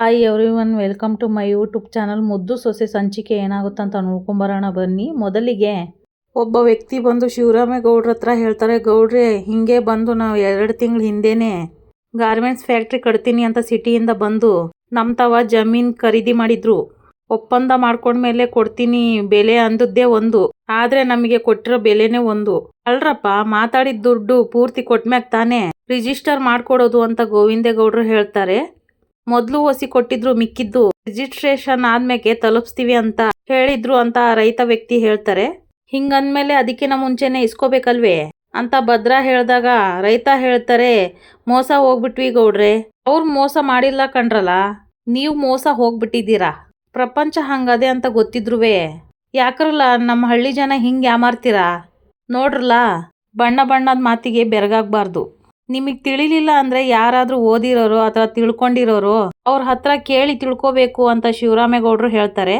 Hi everyone welcome to my YouTube channel ಮುದ್ದು ಸೊಸೆ ಸಂಚಿಕೆ ಏನಾಗುತ್ತೆ ಅಂತ ನೋಡ್ಕೊಂಬರೋಣ ಬನ್ನಿ. ಮೊದಲಿಗೆ ಒಬ್ಬ ವ್ಯಕ್ತಿ ಬಂದು ಶಿವರಾಮೇಗೌಡ್ರ ಹತ್ರ ಹೇಳ್ತಾರೆ, ಗೌಡ್ರೆ, ಹಿಂಗೆ ಬಂದು ನಾವು ಎರಡು ತಿಂಗಳ ಹಿಂದೆನೆ ಗಾರ್ಮೆಂಟ್ಸ್ ಫ್ಯಾಕ್ಟ್ರಿ ಕಟ್ತೀನಿ ಅಂತ ಸಿಟಿಯಿಂದ ಬಂದು ನಮ್ಮ ತವ ಜಮೀನ್ ಖರೀದಿ ಮಾಡಿದ್ರು. ಒಪ್ಪಂದ ಮಾಡ್ಕೊಂಡ್ಮೇಲೆ ಕೊಡ್ತೀನಿ, ಬೆಲೆ ಅಂದದ್ದೇ ಒಂದು. ಆದ್ರೆ ನಮಗೆ ಕೊಟ್ಟಿರೋ ಬೆಲೆನೇ ಒಂದು. ಅಲ್ರಪ್ಪ, ಮಾತಾಡಿದ ದುಡ್ಡು ಪೂರ್ತಿ ಕೊಟ್ಮ್ಯಾಗ ತಾನೇ ರಿಜಿಸ್ಟರ್ ಮಾಡ್ಕೊಡೋದು ಅಂತ ಗೋವಿಂದೇಗೌಡರು ಹೇಳ್ತಾರೆ. ಮೊದ್ಲು ಒಸಿ ಕೊಟ್ಟಿದ್ರು ಮಿಕ್ಕಿದ್ದು. ರಿಜಿಸ್ಟ್ರೇಷನ್ ಆದ್ಮೇಲೆ ತಲುಪಿಸ್ತೀವಿ ಅಂತ ಹೇಳಿದ್ರು ಅಂತ ರೈತ ವ್ಯಕ್ತಿ ಹೇಳ್ತಾರೆ. ಹಿಂಗಂದ್ಮೇಲೆ ಅದಕ್ಕಿಂತ ಮುಂಚೆನೆ ಇಸ್ಕೋಬೇಕಲ್ವೇ? ಅಂತ ಭದ್ರಾ ಹೇಳ್ದಾಗ ರೈತ ಹೇಳ್ತಾರೆ, ಮೋಸ ಹೋಗ್ಬಿಟ್ವಿ ಗೌಡ್ರೆ. ಅವ್ರು ಮೋಸ ಮಾಡಿಲ್ಲ ಕಣ್ರಲ್ಲ ನೀವು ಮೋಸ ಹೋಗ್ಬಿಟ್ಟಿದ್ದೀರಾ? ಪ್ರಪಂಚ ಹಂಗದೆ ಅಂತ ಗೊತ್ತಿದ್ರುವೆ. ಯಾಕ್ರಲ್ಲ ನಮ್ಮ ಹಳ್ಳಿ ಜನ ಹಿಂಗೆ ಯಾಮಾರ್ತೀರಾ? ನೋಡ್ರಲ್ಲ? ಬಣ್ಣ ಬಣ್ಣದ ಮಾತಿಗೆ ಬೆರಗಾಗಬಾರ್ದು. ನಿಮಗೆ ತಿಳಿಲಿಲ್ಲ ಅಂದ್ರೆ ಯಾರಾದ್ರೂ ಓದಿರೋರು ಅಥವಾ ತಿಳ್ಕೊಂಡಿರೋರು ಅವ್ರ ಹತ್ರ ಕೇಳಿ ತಿಳ್ಕೊಬೇಕು ಅಂತ ಶಿವರಾಮೇಗೌಡರು ಹೇಳ್ತಾರೆ.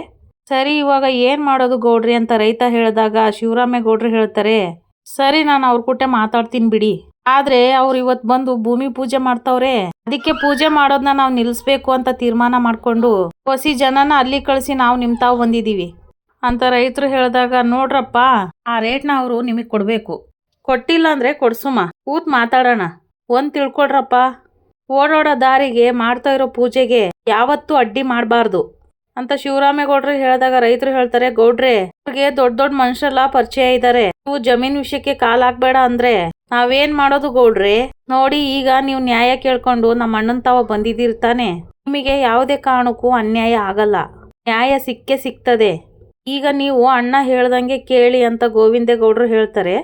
ಸರಿ, ಇವಾಗ ಏನ್ ಮಾಡೋದು ಗೌಡ್ರಿ ಅಂತ ರೈತ ಹೇಳಿದಾಗ ಶಿವರಾಮೇಗೌಡರು ಹೇಳ್ತಾರೆ, ಸರಿ, ನಾನು ಅವ್ರ ಕೂಟೆ ಮಾತಾಡ್ತೀನಿ ಬಿಡಿ. ಆದ್ರೆ ಅವ್ರು ಇವತ್ ಬಂದು ಭೂಮಿ ಪೂಜೆ ಮಾಡ್ತಾವ್ರೆ. ಅದಕ್ಕೆ ಪೂಜೆ ಮಾಡೋದನ್ನ ನಾವು ನಿಲ್ಲಿಸ್ಬೇಕು ಅಂತ ತೀರ್ಮಾನ ಮಾಡ್ಕೊಂಡು ಹೊಸಿ ಜನನ ಅಲ್ಲಿ ಕಳಿಸಿ ನಾವು ನಿಮ್ ತಾವ್ ಬಂದಿದೀವಿ. ಅಂತ ರೈತರು ಹೇಳಿದಾಗ, ನೋಡ್ರಪ್ಪ, ಆ ರೇಟ್ನ ಅವರು ನಿಮಗೆ ಕೊಡಬೇಕು. ಕೊಟ್ಟಿಲ್ಲ ಅಂದ್ರೆ ಕೊಡ್ಸುಮ. ಕೂತ್ ಮಾತಾಡೋಣ. ಒಂದ್ ತಿಳ್ಕೊಡ್ರಪ್ಪ. ಓಡೋಡೋ ದಾರಿಗೆ ಮಾಡ್ತಾ ಇರೋ ಪೂಜೆಗೆ ಯಾವತ್ತೂ ಅಡ್ಡಿ ಮಾಡಬಾರ್ದು. ಅಂತ ಶಿವರಾಮೇಗೌಡ್ರು ಹೇಳಿದಾಗ ರೈತರು ಹೇಳ್ತಾರೆ, ಗೌಡ್ರೆ, ಅವ್ರಿಗೆ ದೊಡ್ಡ ದೊಡ್ಡ ಮನುಷ್ಯರೆಲ್ಲ ಪರಿಚಯ ಇದ್ದಾರೆ ನೀವು ಜಮೀನ್ ವಿಷಯಕ್ಕೆ ಕಾಲ್ ಹಾಕ್ಬೇಡ ಅಂದ್ರೆ ನಾವೇನ್ ಮಾಡೋದು ಗೌಡ್ರೆ? ನೋಡಿ, ಈಗ ನೀವು ನ್ಯಾಯ ಕೇಳ್ಕೊಂಡು ನಮ್ಮ ಅಣ್ಣನ್ ತಾವ ಬಂದಿದ್ದಿರ್ತಾನೆ ನಿಮಗೆ ಯಾವುದೇ ಕಾರಣಕ್ಕೂ ಅನ್ಯಾಯ ಆಗಲ್ಲ. ನ್ಯಾಯ ಸಿಕ್ಕೇ ಸಿಗ್ತದೆ. ಈಗ ನೀವು ಅಣ್ಣ ಹೇಳ್ದಂಗೆ ಕೇಳಿ ಅಂತ ಗೋವಿಂದೇ ಗೌಡ್ರು ಹೇಳ್ತಾರೆ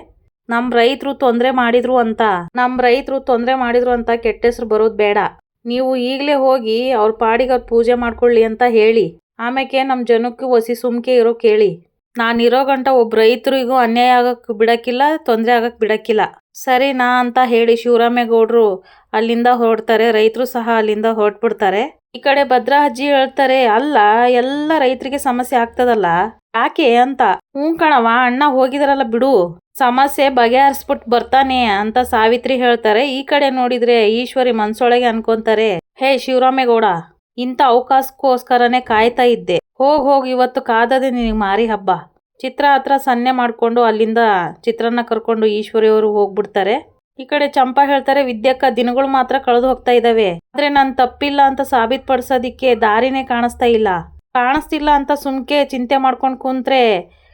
ನಮ್ ರೈತರು ತೊಂದರೆ ಮಾಡಿದ್ರು ಅಂತ. ನಮ್ ರೈತರು ತೊಂದರೆ ಮಾಡಿದ್ರು ಅಂತ ಕೆಟ್ಟ ಹೆಸರು ಬರೋದು ಬೇಡ. ನೀವು ಈಗಲೇ ಹೋಗಿ ಅವ್ರ ಪಾಡಿಗೆ ಅವ್ರು ಪೂಜೆ ಮಾಡ್ಕೊಳ್ಳಿ ಅಂತ ಹೇಳಿ. ಆಮೇಲೆ ನಮ್ಮ ಜನಕ್ಕೆ ಒಸಿ ಸುಮ್ಕೆ ಇರೋ ಕೇಳಿ. ನಾನಿರೋ ಗಂಟ ಒಬ್ಬ ರೈತರಿಗೂ ಅನ್ಯಾಯ ಆಗಕ್ ಬಿಡಕ್ಕಿಲ್ಲ, ತೊಂದರೆ ಆಗಕ್ ಬಿಡಕ್ಕಿಲ್ಲ. ಸರಿನಾ ಅಂತ ಹೇಳಿ ಶಿವರಾಮೇಗೌಡರು ಅಲ್ಲಿಂದ ಹೊರಡ್ತಾರೆ, ರೈತರು ಸಹ ಅಲ್ಲಿಂದ ಹೊರಟ್ಬಿಡ್ತಾರೆ. ಈ ಕಡೆ ಭದ್ರಾ ಅಜ್ಜಿ ಹೇಳ್ತಾರೆ, ಅಲ್ಲ, ಎಲ್ಲ ರೈತರಿಗೆ ಸಮಸ್ಯೆ ಆಗ್ತದಲ್ಲ. ಯಾಕೆ ಅಂತ. ಹ್ಞೂ ಕಣವ ಅಣ್ಣ ಹೋಗಿದಾರಲ್ಲ ಬಿಡು. ಸಮಸ್ಯೆ ಬಗೆಹರಿಸ್ಬಿಟ್ಟು ಬರ್ತಾನೆ ಅಂತ ಸಾವಿತ್ರಿ ಹೇಳ್ತಾರೆ. ಈ ಕಡೆ ನೋಡಿದ್ರೆ ಈಶ್ವರಿ ಮನ್ಸೊಳಗೆ ಅನ್ಕೊಂತಾರೆ. ಹೇ ಶಿವರಾಮೇಗೌಡ ಇಂಥ ಅವಕಾಶಕ್ಕೋಸ್ಕರನೇ ಕಾಯ್ತಾ ಇದ್ದೆ. ಹೋಗ್ ಹೋಗ್ ಇವತ್ತು ಕಾದದೆ ನಿನಗೆ ಮಾರಿ ಹಬ್ಬ. ಚಿತ್ರ ಹತ್ರ ಸನ್ನೆ ಮಾಡ್ಕೊಂಡು ಅಲ್ಲಿಂದ ಚಿತ್ರನ್ನ ಕರ್ಕೊಂಡು ಈಶ್ವರಿ ಅವರು ಹೋಗ್ಬಿಡ್ತಾರೆ. ಈ ಕಡೆ ಚಂಪಾ ಹೇಳ್ತಾರೆ, ವಿದ್ಯಕ್ಕ ದಿನಗಳು ಮಾತ್ರ ಕಳೆದು ಹೋಗ್ತಾ ಇದಾವೆ. ಆದ್ರೆ ನನ್ ತಪ್ಪಿಲ್ಲ ಅಂತ ಸಾಬೀತ್ ಪಡಿಸೋದಿಕ್ಕೆ ದಾರಿನೇ ಕಾಣಿಸ್ತಾ ಇಲ್ಲ. ಕಾಣಿಸ್ತಿಲ್ಲ ಅಂತ ಸುಮ್ಕೆ ಚಿಂತೆ ಮಾಡ್ಕೊಂಡು ಕುಂತ್ರೆ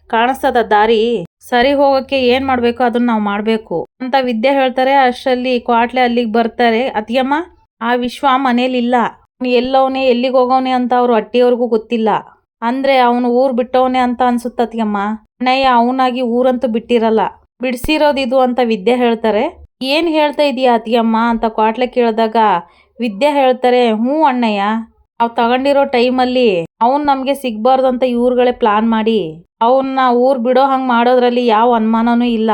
ಕಾಣಿಸ್ತದ ದಾರಿ. ಸರಿ ಹೋಗೋಕೆ ಏನ್ ಮಾಡ್ಬೇಕು ಅದನ್ನ ನಾವು ಮಾಡ್ಬೇಕು. ಅಂತ ವಿದ್ಯೆ ಹೇಳ್ತಾರೆ, ಅಷ್ಟರಲ್ಲಿ ಕ್ವಾಟ್ಲೆ ಅಲ್ಲಿಗೆ ಬರ್ತಾರೆ. ಅತಿಯಮ್ಮ, ಆ ವಿಶ್ವ ಮನೇಲಿಲ್ಲ ಅವ್ನು ಎಲ್ಲವನೇ, ಎಲ್ಲಿಗೆ ಹೋಗೋನೆ ಅಂತ ಅವ್ರು ಅಟ್ಟಿಯವ್ರಿಗೂ ಗೊತ್ತಿಲ್ಲ. ಅಂದ್ರೆ ಅವನು ಊರ್ ಬಿಟ್ಟವನೆ ಅಂತ ಅನ್ಸುತ್ತತಿಯಮ್ಮ ಅಣ್ಣಯ್ಯ ಅವನಾಗಿ ಊರಂತೂ ಬಿಟ್ಟಿರಲ್ಲ. ಬಿಡ್ಸಿರೋದಿದು ಅಂತ ವಿದ್ಯೆ ಹೇಳ್ತಾರೆ. ಏನ್ ಹೇಳ್ತಾ ಇದೀಯ ಅತಿಯಮ್ಮ ಅಂತ ಕ್ವಾಟ್ಲೆ ಕೇಳಿದಾಗ ವಿದ್ಯೆ ಹೇಳ್ತಾರೆ, ಹ್ಞೂ ಅಣ್ಣಯ್ಯ ಅವ್ ತಗೊಂಡಿರೋ ಟೈಮಲ್ಲಿ ಅವ್ನ್ ನಮ್ಗೆ ಸಿಗ್ಬಾರ್ದು ಅಂತ ಇವ್ರುಗಳೇ ಪ್ಲಾನ್ ಮಾಡಿ. ಅವನ್ನ ಊರ್ ಬಿಡೋ ಹಂಗ್ ಮಾಡೋದ್ರಲ್ಲಿ ಯಾವ ಅನುಮಾನನೂ ಇಲ್ಲ.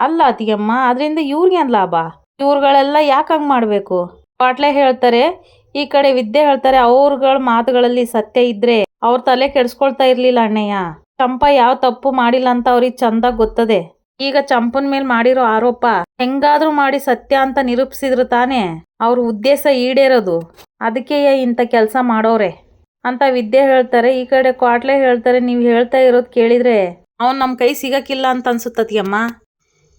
ಅಲ್ಲ ಅತಿಗೆಮ್ಮ ಅದರಿಂದ ಇವ್ರಿಗೇನ್ ಲಾಭ? ಇವ್ರುಗಳೆಲ್ಲ ಯಾಕೆ ಹಂಗ್ ಮಾಡ್ಬೇಕು? ಪಾಟ್ಲೆ ಹೇಳ್ತಾರೆ, ಈ ಕಡೆ ವಿದ್ಯೆ ಹೇಳ್ತಾರೆ, ಅವ್ರಗಳ ಮಾತುಗಳಲ್ಲಿ ಸತ್ಯ ಇದ್ರೆ ಅವ್ರ ತಲೆ ಕೆಡ್ಸ್ಕೊಳ್ತಾ ಇರ್ಲಿಲ್ಲ ಅಣ್ಣಯ್ಯ. ಚಂಪ ಯಾವ ತಪ್ಪು ಮಾಡಿಲ್ಲ ಅಂತ ಅವ್ರಿಗೆ ಚಂದ ಗೊತ್ತದೆ. ಈಗ ಚಂಪನ್ ಮೇಲ್ ಮಾಡಿರೋ ಆರೋಪ ಹೆಂಗಾದ್ರೂ ಮಾಡಿ ಸತ್ಯ ಅಂತ ನಿರೂಪಿಸಿದ್ರು ತಾನೇ? ಅವ್ರ ಉದ್ದೇಶ ಈಡೇರೋದು. ಅದಕ್ಕೆ ಇಂಥ ಕೆಲಸ ಮಾಡೋರೆ. ಅಂತ ವಿದ್ಯೆ ಹೇಳ್ತಾರೆ, ಈ ಕಡೆ ಕ್ವಾಟ್ಲೆ ಹೇಳ್ತಾರೆ, ನೀವು ಹೇಳ್ತಾ ಇರೋದು ಕೇಳಿದ್ರೆ. ಅವ್ನು ನಮ್ಮ ಕೈ ಸಿಗಕ್ಕಿಲ್ಲ ಅಂತ ಅನ್ಸುತ್ತತಿಯಮ್ಮ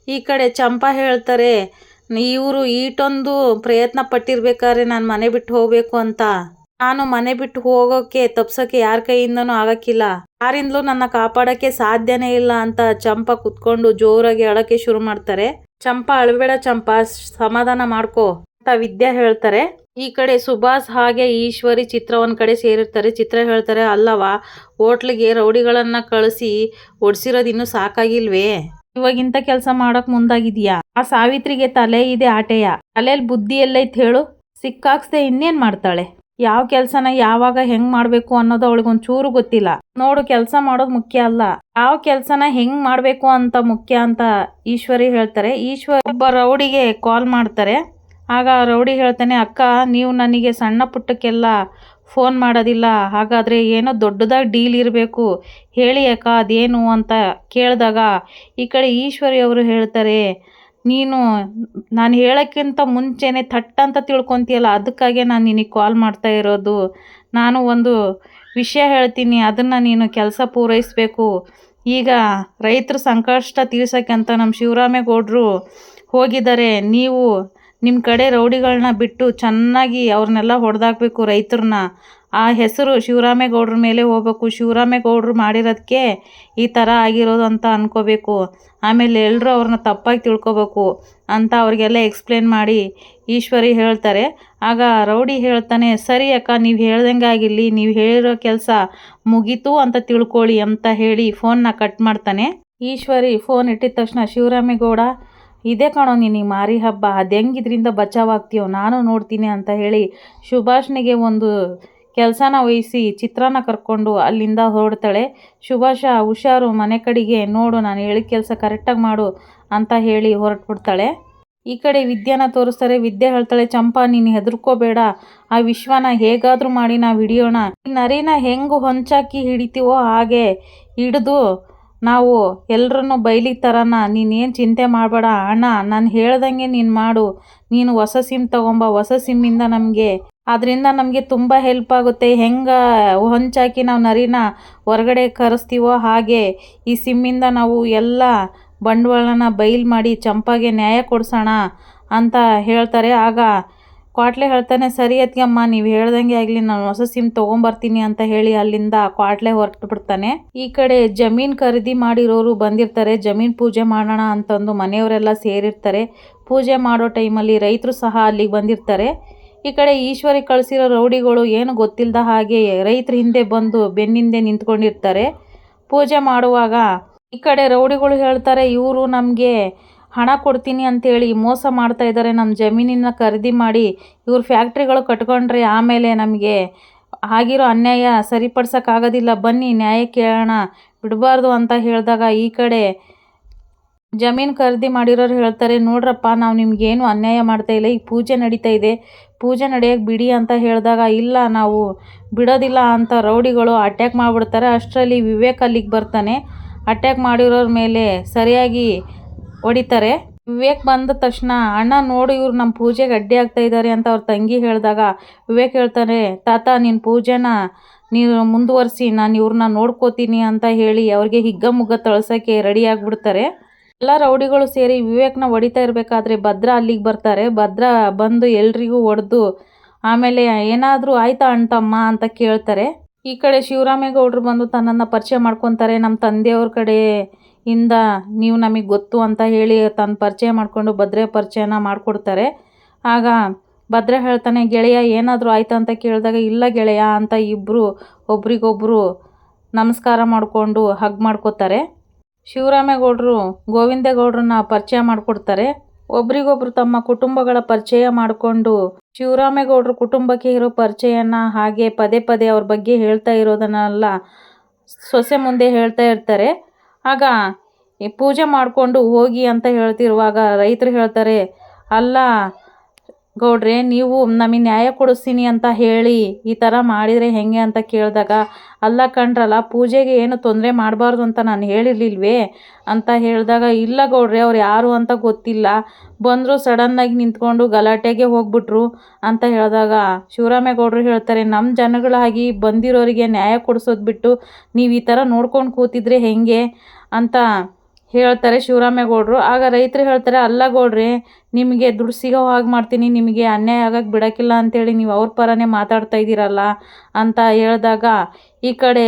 ಈ ಕಡೆ ಚಂಪಾ ಹೇಳ್ತಾರೆ, ಇವರು ಈಟೊಂದು ಪ್ರಯತ್ನ ಪಟ್ಟಿರ್ಬೇಕಾದ್ರೆ ನಾನು ಮನೆ ಬಿಟ್ಟು ಹೋಗಬೇಕು ಅಂತ. ನಾನು ಮನೆ ಬಿಟ್ಟು ಹೋಗೋಕೆ, ತಪ್ಸೋಕೆ ಯಾರ ಕೈಯಿಂದನೂ ಆಗಕ್ಕಿಲ್ಲ. ಯಾರಿಂದಲೂ ನನ್ನ ಕಾಪಾಡೋಕ್ಕೆ ಸಾಧ್ಯನೇ ಇಲ್ಲ ಅಂತ ಚಂಪಾ ಕುತ್ಕೊಂಡು ಜೋರಾಗಿ ಅಳಕ್ಕೆ ಶುರು ಮಾಡ್ತಾರೆ. ಚಂಪಾ, ಅಳಬೇಡ ಚಂಪಾ ಸಮಾಧಾನ ಮಾಡ್ಕೋ ಅಂತ ವಿದ್ಯಾ ಹೇಳ್ತಾರೆ. ಈ ಕಡೆ ಸುಭಾಷ್ ಹಾಗೆ ಈಶ್ವರಿ ಚಿತ್ರ ಒಂದು ಕಡೆ ಸೇರಿರ್ತಾರೆ. ಚಿತ್ರ ಹೇಳ್ತಾರೆ ಅಲ್ಲವಾ ಹೋಟ್ಲಿಗೆ ರೌಡಿಗಳನ್ನ ಕಳಿಸಿ ಒಡ್ಸಿರೋದು ಇನ್ನೂ ಸಾಕಾಗಿಲ್ವೇ? ಇವಾಗ ಇಂಥ ಕೆಲಸ ಮಾಡಕ್ ಮುಂದಾಗಿದ್ಯಾ? ಆ ಸಾವಿತ್ರಿಗೆ ತಲೆ ಇದೆ ಆಟೆಯ. ತಲೆಯಲ್ಲಿ ಬುದ್ಧಿ ಎಲ್ಲೈತೆ ಹೇಳು. ಸಿಕ್ಕಾಕ್ಸ್ದೆ ಇನ್ನೇನ್ ಮಾಡ್ತಾಳೆ? ಯಾವ ಕೆಲಸನ ಯಾವಾಗ ಹೆಂಗ್ ಮಾಡ್ಬೇಕು ಅನ್ನೋದು ಅವಳಿಗೆ ಚೂರು ಗೊತ್ತಿಲ್ಲ. ನೋಡು, ಕೆಲಸ ಮಾಡೋದು ಮುಖ್ಯ ಅಲ್ಲ. ಯಾವ ಕೆಲಸನ ಹೆಂಗ್ ಮಾಡ್ಬೇಕು ಅಂತ ಮುಖ್ಯ ಅಂತ ಈಶ್ವರಿ ಹೇಳ್ತಾರೆ. ಈಶ್ವರ್ ಒಬ್ಬ ರೌಡಿಗೆ ಕಾಲ್ ಮಾಡ್ತಾರೆ. ಆಗ ರೌಡಿ ಹೇಳ್ತಾನೆ, ಅಕ್ಕ, ನೀವು ನನಗೆ ಸಣ್ಣ ಪುಟ್ಟಕ್ಕೆಲ್ಲ ಫೋನ್ ಮಾಡೋದಿಲ್ಲ, ಹಾಗಾದರೆ ಏನೋ ದೊಡ್ಡದಾಗಿ ಡೀಲ್ ಇರಬೇಕು. ಹೇಳಿ ಅಕ್ಕ, ಅದೇನು ಅಂತ ಕೇಳಿದಾಗ ಈ ಕಡೆ ಈಶ್ವರಿ ಅವರು ಹೇಳ್ತಾರೆ, ನೀನು, ನಾನು ಹೇಳೋಕ್ಕಿಂತ ಮುಂಚೆನೇ ಥಟ್ ಅಂತ ತಿಳ್ಕೊತೀಯಲ್ಲ, ಅದಕ್ಕಾಗೆ ನಾನು ನಿನಗೆ ಕಾಲ್ ಮಾಡ್ತಾ ಇರೋದು. ನಾನು ಒಂದು ವಿಷಯ ಹೇಳ್ತೀನಿ, ಅದನ್ನು ನೀನು ಕೆಲಸ ಪೂರೈಸಬೇಕು. ಈಗ ರೈತರ ಸಂಕಷ್ಟ ತೀರ್ಸೋಕ್ಕೆ ಅಂತ ನಮ್ಮ ಶಿವರಾಮೇಗೌಡರು ಹೋಗಿದ್ದಾರೆ, ನೀವು ನಿಮ್ಮ ಕಡೆ ರೌಡಿಗಳನ್ನ ಬಿಟ್ಟು ಚೆನ್ನಾಗಿ ಅವ್ರನ್ನೆಲ್ಲ ಹೊಡೆದಾಕ್ಬೇಕು ರೈತರನ್ನ. ಆ ಹೆಸರು ಶಿವರಾಮೇಗೌಡ್ರ ಮೇಲೆ ಹೋಗ್ಬೇಕು. ಶಿವರಾಮೇಗೌಡ್ರು ಮಾಡಿರೋದಕ್ಕೆ ಈ ಥರ ಆಗಿರೋದು ಅಂತ ಅಂದ್ಕೋಬೇಕು ಆಮೇಲೆ ಎಲ್ಲರೂ ಅವ್ರನ್ನ ತಪ್ಪಾಗಿ ತಿಳ್ಕೊಬೇಕು ಅಂತ ಅವ್ರಿಗೆಲ್ಲ ಎಕ್ಸ್ಪ್ಲೇನ್ ಮಾಡಿ ಈಶ್ವರಿ ಹೇಳ್ತಾರೆ. ಆಗ ರೌಡಿ ಹೇಳ್ತಾನೆ, ಸರಿ ಅಕ್ಕ, ನೀವು ಹೇಳ್ದಂಗೆ ಆಗಿರಲಿ. ನೀವು ಹೇಳಿರೋ ಕೆಲಸ ಮುಗೀತು ಅಂತ ತಿಳ್ಕೊಳ್ಳಿ ಅಂತ ಹೇಳಿ ಫೋನ್ನ ಕಟ್ ಮಾಡ್ತಾನೆ. ಈಶ್ವರಿ ಫೋನ್ ಇಟ್ಟಿದ ತಕ್ಷಣ, ಶಿವರಾಮೇಗೌಡ ಇದೇ ಕಾಣೋ ನಿನಗೆ ಮಾರಿ ಹಬ್ಬ. ಅದು ಹೆಂಗೆ ಇದರಿಂದ ಬಚಾವಾಗ್ತೀಯೋ? ನಾನು ನೋಡ್ತೀನಿ ಅಂತ ಹೇಳಿ ಸುಭಾಷ್ನಿಗೆ ಒಂದು ಕೆಲಸನ ವಹಿಸಿ ಚಿತ್ರಾನ ಕರ್ಕೊಂಡು ಅಲ್ಲಿಂದ ಹೊರಡ್ತಾಳೆ. ಸುಭಾಷ, ಹುಷಾರು, ಮನೆ ಕಡೆಗೆ ನೋಡು, ನಾನು ಹೇಳಿದ ಕೆಲಸ ಕರೆಕ್ಟಾಗಿ ಮಾಡು ಅಂತ ಹೇಳಿ ಹೊರಟ್ಬಿಡ್ತಾಳೆ. ಈ ಕಡೆ ವಿದ್ಯಾನ ತೋರಿಸ್ತಾರೆ. ವಿದ್ಯೆ ಹೇಳ್ತಾಳೆ, ಚಂಪಾ, ನೀನು ಹೆದರ್ಕೋಬೇಡ. ಆ ವಿಶ್ವನ ಹೇಗಾದರೂ ಮಾಡಿ ನಾವು ಹಿಡಿಯೋಣ ನರಿನ ಹೆಂಗೆ ಹೊಂಚಾಕಿ ಹಿಡಿತೀವೋ ಹಾಗೆ ಹಿಡಿದು ನಾವು ಎಲ್ರನ್ನೂ ಬೈಲಿ ನೀನು ನೀನೇನು ಚಿಂತೆ ಮಾಡಬೇಡ ಅಣ್ಣ, ನಾನು ಹೇಳ್ದಂಗೆ ನೀನು ಮಾಡು. ನೀನು ಹೊಸ ಸಿಮ್ ತಗೊಂಬ, ಹೊಸ ಸಿಮ್ಮಿಂದ ನಮಗೆ. ಅದರಿಂದ ನಮಗೆ ತುಂಬ ಹೆಲ್ಪ್ ಆಗುತ್ತೆ. ಹೆಂಗೆ ಹೊಂಚಾಕಿ ನಾವು ನರಿನ ಹೊರಗಡೆ ಕರೆಸ್ತೀವೋ ಹಾಗೆ. ಈ ಸಿಮ್ಮಿಂದ ನಾವು ಎಲ್ಲ ಬಂಡವಾಳನ ಬೈಲ್ ಮಾಡಿ ಚಂಪಾಗೆ ನ್ಯಾಯ ಕೊಡಿಸೋಣ ಅಂತ ಹೇಳ್ತಾರೆ. ಆಗ ಕ್ವಾಟ್ಲೆ ಹೇಳ್ತಾನೆ, ಸರಿ ಅತ್ಯಮ್ಮ ನೀವು ಹೇಳ್ದಂಗೆ ಆಗಲಿ, ನಾನು ಹೊಸ ಸಿಮ್ ತೊಗೊಂಬರ್ತೀನಿ ಅಂತ ಹೇಳಿ ಅಲ್ಲಿಂದ ಕ್ವಾಟ್ಲೆ ಹೊರಟು ಬಿಡ್ತಾನೆ. ಈ ಕಡೆ ಜಮೀನ್ ಖರೀದಿ ಮಾಡಿರೋರು ಬಂದಿರ್ತಾರೆ, ಜಮೀನ್ ಪೂಜೆ ಮಾಡೋಣ ಅಂತಂದು ಮನೆಯವರೆಲ್ಲ ಸೇರಿರ್ತಾರೆ. ಪೂಜೆ ಮಾಡೋ ಟೈಮಲ್ಲಿ ರೈತರು ಸಹ ಅಲ್ಲಿಗೆ ಬಂದಿರ್ತಾರೆ. ಈ ಕಡೆ ಈಶ್ವರಿ ಕಳಿಸಿರೋ ರೌಡಿಗಳು ಏನು ಗೊತ್ತಿಲ್ಲದ ಹಾಗೆ ರೈತರು ಹಿಂದೆ ಬಂದು ಬೆನ್ನಿಂದೆ ನಿಂತ್ಕೊಂಡಿರ್ತಾರೆ. ಪೂಜೆ ಮಾಡುವಾಗ ಈ ಕಡೆ ರೌಡಿಗಳು ಹೇಳ್ತಾರೆ, ಇವರು ನಮಗೆ ಹಣ ಕೊಡ್ತೀನಿ ಅಂತೇಳಿ ಮೋಸ ಮಾಡ್ತಾ ಇದ್ದಾರೆ. ನಮ್ಮ ಜಮೀನಿನ ಖರೀದಿ ಮಾಡಿ ಇವ್ರ ಫ್ಯಾಕ್ಟ್ರಿಗಳು ಕಟ್ಕೊಂಡ್ರೆ ಆಮೇಲೆ ನಮಗೆ ಆಗಿರೋ ಅನ್ಯಾಯ ಸರಿಪಡ್ಸೋಕ್ಕಾಗೋದಿಲ್ಲ. ಬನ್ನಿ, ನ್ಯಾಯ ಕೇಳೋಣ. ಬಿಡಬಾರ್ದು ಅಂತ ಹೇಳಿದಾಗ ಈ ಕಡೆ ಜಮೀನು ಖರೀದಿ ಮಾಡಿರೋರು ಹೇಳ್ತಾರೆ, ನೋಡ್ರಪ್ಪ, ನಾವು ನಿಮಗೇನು ಅನ್ಯಾಯ ಮಾಡ್ತಾ ಇಲ್ಲ. ಈಗ ಪೂಜೆ ನಡೀತಾ ಇದೆ. ಪೂಜೆ ನಡೆಯೋಕ್ಕೆ ಬಿಡಿ ಅಂತ ಹೇಳಿದಾಗ, ಇಲ್ಲ, ನಾವು ಬಿಡೋದಿಲ್ಲ ಅಂತ ರೌಡಿಗಳು ಅಟ್ಯಾಕ್ ಮಾಡಿಬಿಡ್ತಾರೆ. ಅಷ್ಟರಲ್ಲಿ ವಿವೇಕ್ ಅಲ್ಲಿಗೆ ಬರ್ತಾನೆ. ಅಟ್ಯಾಕ್ ಮಾಡಿರೋರ ಮೇಲೆ ಸರಿಯಾಗಿ ಹೊಡಿತಾರೆ ವಿವೇಕ್ ಬಂದ ತಕ್ಷಣ, ಅಣ್ಣ, ನೋಡು, ಇವ್ರು ನಮ್ಮ ಪೂಜೆಗೆ ಅಡ್ಡಿ ಆಗ್ತಾ ಇದ್ದಾರೆ ಅಂತ ಅವ್ರ ತಂಗಿ ಹೇಳಿದಾಗ, ವಿವೇಕ್ ಹೇಳ್ತಾರೆ, ತಾತ ನಿನ್ನ ಪೂಜೆನ ನೀವು ಮುಂದುವರಿಸಿ, ನಾನು ಇವ್ರನ್ನ ನೋಡ್ಕೋತೀನಿ ಅಂತ ಹೇಳಿ ಅವ್ರಿಗೆ ಹಿಗ್ಗ ಮುಗ್ಗ ತಳ್ಸೋಕ್ಕೆ ರೆಡಿ ಆಗಿಬಿಡ್ತಾರೆ. ಎಲ್ಲ ರೌಡಿಗಳು ಸೇರಿ ವಿವೇಕ್ನ ಹೊಡಿತಾ ಇರಬೇಕಾದ್ರೆ ಭದ್ರಾ ಅಲ್ಲಿಗೆ ಬರ್ತಾರೆ. ಭದ್ರಾ ಬಂದು ಎಲ್ರಿಗೂ ಹೊಡೆದು, ಆಮೇಲೆ ಏನಾದರೂ ಆಯ್ತಾ ಅಣ್ತಮ್ಮ ಅಂತ ಕೇಳ್ತಾರೆ. ಈ ಕಡೆ ಶಿವರಾಮೇಗೌಡರು ಬಂದು ತನ್ನನ್ನು ಪರಿಚಯ ಮಾಡ್ಕೊತಾರೆ. ನಮ್ಮ ತಂದೆಯವ್ರ ಕಡೆ ಇಂದ ನೀವು ನಮಗೆ ಗೊತ್ತು ಅಂತ ಹೇಳಿ ತನ್ನ ಪರಿಚಯ ಮಾಡಿಕೊಂಡು ಭದ್ರೆ ಪರಿಚಯನ ಮಾಡಿಕೊಡ್ತಾರೆ. ಆಗ ಭದ್ರೆ ಹೇಳ್ತಾನೆ, ಗೆಳೆಯ, ಏನಾದರೂ ಆಯ್ತು? ಅಂತ ಕೇಳಿದಾಗ, ಇಲ್ಲ ಗೆಳೆಯ ಅಂತ ಇಬ್ಬರು ಒಬ್ರಿಗೊಬ್ಬರು ನಮಸ್ಕಾರ ಮಾಡಿಕೊಂಡು ಹಗ್ ಮಾಡ್ಕೋತಾರೆ. ಶಿವರಾಮೇಗೌಡರು, ಗೋವಿಂದೇಗೌಡ್ರನ್ನ ಪರಿಚಯ ಮಾಡಿಕೊಡ್ತಾರೆ. ಒಬ್ರಿಗೊಬ್ರು ತಮ್ಮ ಕುಟುಂಬಗಳ ಪರಿಚಯ ಮಾಡಿಕೊಂಡು ಶಿವರಾಮೇಗೌಡರು ಕುಟುಂಬಕ್ಕೆ ಇರೋ ಪರಿಚಯನ ಹಾಗೆ ಪದೇ ಪದೇ ಅವ್ರ ಬಗ್ಗೆ ಹೇಳ್ತಾ ಇರೋದನ್ನೆಲ್ಲ ಸೊಸೆ ಮುಂದೆ ಹೇಳ್ತಾ ಇರ್ತಾರೆ. ಆಗ ಈ ಪೂಜೆ ಮಾಡಿಕೊಂಡು ಹೋಗಿ ಅಂತ ಹೇಳ್ತಿರುವಾಗ ರೈತರು ಹೇಳ್ತಾರೆ ಅಲ್ಲ ಗೌಡ್ರೆ, ನೀವು ನಮಗೆ ನ್ಯಾಯ ಕೊಡಿಸ್ತೀನಿ ಅಂತ ಹೇಳಿ ಈ ಥರ ಮಾಡಿದರೆ ಹೆಂಗೆ ಅಂತ ಕೇಳಿದಾಗ, ಅಲ್ಲ ಕಣ್ರಲ್ಲ, ಪೂಜೆಗೆ ಏನು ತೊಂದರೆ ಮಾಡಬಾರ್ದು ಅಂತ ನಾನು ಹೇಳಿರ್ಲಿಲ್ವೇ? ಅಂತ ಹೇಳಿದಾಗ, ಇಲ್ಲ ಗೌಡ್ರೆ, ಅವ್ರು ಯಾರು ಅಂತ ಗೊತ್ತಿಲ್ಲ. ಬಂದರು ಸಡನ್ನಾಗಿ ನಿಂತ್ಕೊಂಡು ಗಲಾಟೆಗೆ ಹೋಗ್ಬಿಟ್ರು ಅಂತ ಹೇಳಿದಾಗ ಶಿವರಾಮೇಗೌಡರು ಹೇಳ್ತಾರೆ ನಮ್ಮ ಜನಗಳಾಗಿ ಬಂದಿರೋರಿಗೆ ನ್ಯಾಯ ಕೊಡಿಸೋದು ಬಿಟ್ಟು ನೀವು ಈ ಥರ ನೋಡ್ಕೊಂಡು ಕೂತಿದ್ರೆ ಹೇಗೆ? ಅಂತ ಹೇಳ್ತಾರೆ ಶಿವರಾಮೇಗೌಡರು. ಆಗ ರೈತರು ಹೇಳ್ತಾರೆ, ಅಲ್ಲ ಗೌಡ್ರೆ, ನಿಮಗೆ ದುಡ್ಡು ಸಿಗೋ ಹಾಗೆ ಮಾಡ್ತೀನಿ, ನಿಮಗೆ ಅನ್ಯಾಯ ಆಗಕ್ಕೆ ಬಿಡೋಕ್ಕಿಲ್ಲ ಅಂತೇಳಿ ನೀವು ಅವ್ರ ಪರನೇ ಮಾತಾಡ್ತಾ ಇದ್ದೀರಲ್ಲ? ಅಂತ ಹೇಳಿದಾಗ ಈ ಕಡೆ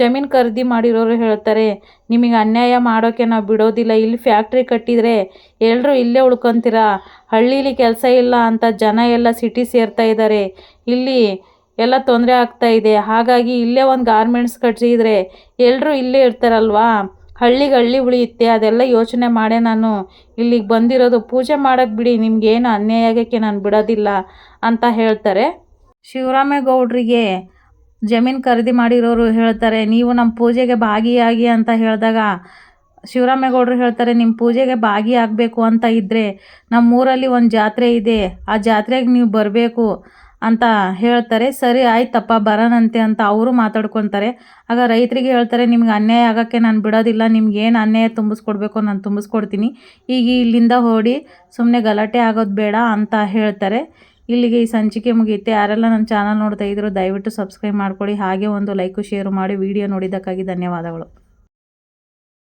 ಜಮೀನು ಖರೀದಿ ಮಾಡಿರೋರು ಹೇಳ್ತಾರೆ, ನಿಮಗೆ ಅನ್ಯಾಯ ಮಾಡೋಕ್ಕೆ ನಾವು ಬಿಡೋದಿಲ್ಲ. ಇಲ್ಲಿ ಫ್ಯಾಕ್ಟ್ರಿ ಕಟ್ಟಿದರೆ ಎಲ್ಲರೂ ಇಲ್ಲೇ ಉಳ್ಕೊತೀರ? ಹಳ್ಳೀಲಿ ಕೆಲಸ ಇಲ್ಲ ಅಂತ ಜನ ಎಲ್ಲ ಸಿಟಿ ಸೇರ್ತಾ ಇದ್ದಾರೆ ಇಲ್ಲಿ ಎಲ್ಲ ತೊಂದರೆ ಆಗ್ತಾ ಇದೆ. ಹಾಗಾಗಿ ಇಲ್ಲೇ ಒಂದು ಗಾರ್ಮೆಂಟ್ಸ್ ಕಟ್ಟಿಸಿದ್ರೆ ಎಲ್ಲರೂ ಇಲ್ಲೇ ಇರ್ತಾರಲ್ವಾ? ಹಳ್ಳಿಗೆ ಹಳ್ಳಿ ಉಳಿಯುತ್ತೆ, ಅದೆಲ್ಲ ಯೋಚನೆ ಮಾಡೇ ನಾನು ಇಲ್ಲಿಗೆ ಬಂದಿರೋದು. ಪೂಜೆ ಮಾಡೋಕ್ಕೆ ಬಿಡಿ ನಿಮಗೇನು ಅನ್ಯಾಯ ಆಗೋಕ್ಕೆ ನಾನು ಬಿಡೋದಿಲ್ಲ ಅಂತ ಹೇಳ್ತಾರೆ. ಶಿವರಾಮೇಗೌಡರಿಗೆ ಜಮೀನು ಖರೀದಿ ಮಾಡಿರೋರು ಹೇಳ್ತಾರೆ, ನೀವು ನಮ್ಮ ಪೂಜೆಗೆ ಭಾಗಿಯಾಗಿ ಅಂತ ಹೇಳಿದಾಗ ಶಿವರಾಮೇಗೌಡರು ಹೇಳ್ತಾರೆ ನಿಮ್ಮ ಪೂಜೆಗೆ ಭಾಗಿಯಾಗಬೇಕು ಅಂತ ಇದ್ದರೆ ನಮ್ಮೂರಲ್ಲಿ ಒಂದು ಜಾತ್ರೆ ಇದೆ, ಆ ಜಾತ್ರೆಗೆ ನೀವು ಬರಬೇಕು ಅಂತ ಹೇಳ್ತಾರೆ. ಸರಿ, ಆಯ್ತಪ್ಪ ಬರೋಣಂತೆ ಅಂತ ಅವರು ಮಾತಾಡ್ಕೊತಾರೆ. ಆಗ ರೈತರಿಗೆ ಹೇಳ್ತಾರೆ, ನಿಮ್ಗೆ ಅನ್ಯಾಯ ಆಗೋಕ್ಕೆ ನಾನು ಬಿಡೋದಿಲ್ಲ, ನಿಮ್ಗೆ ಏನು ಅನ್ಯಾಯ ತುಂಬಿಸ್ಕೊಡ್ಬೇಕು ನಾನು ತುಂಬಿಸ್ಕೊಡ್ತೀನಿ. ಈಗ ಇಲ್ಲಿಂದ ಹೊಡಿ ಸುಮ್ಮನೆ ಗಲಾಟೆ ಆಗೋದು ಬೇಡ ಅಂತ ಹೇಳ್ತಾರೆ. ಇಲ್ಲಿಗೆ ಈ ಸಂಚಿಕೆ ಮುಗಿಯುತ್ತೆ. ಯಾರೆಲ್ಲ ನನ್ನ ಚಾನಲ್ ನೋಡ್ತಾ ಇದ್ರು ದಯವಿಟ್ಟು ಸಬ್ಸ್ಕ್ರೈಬ್ ಮಾಡ್ಕೊಳ್ಳಿ ಹಾಗೆ ಒಂದು ಲೈಕು, ಶೇರು ಮಾಡಿ. ವಿಡಿಯೋ ನೋಡಿದ್ದಕ್ಕಾಗಿ ಧನ್ಯವಾದಗಳು.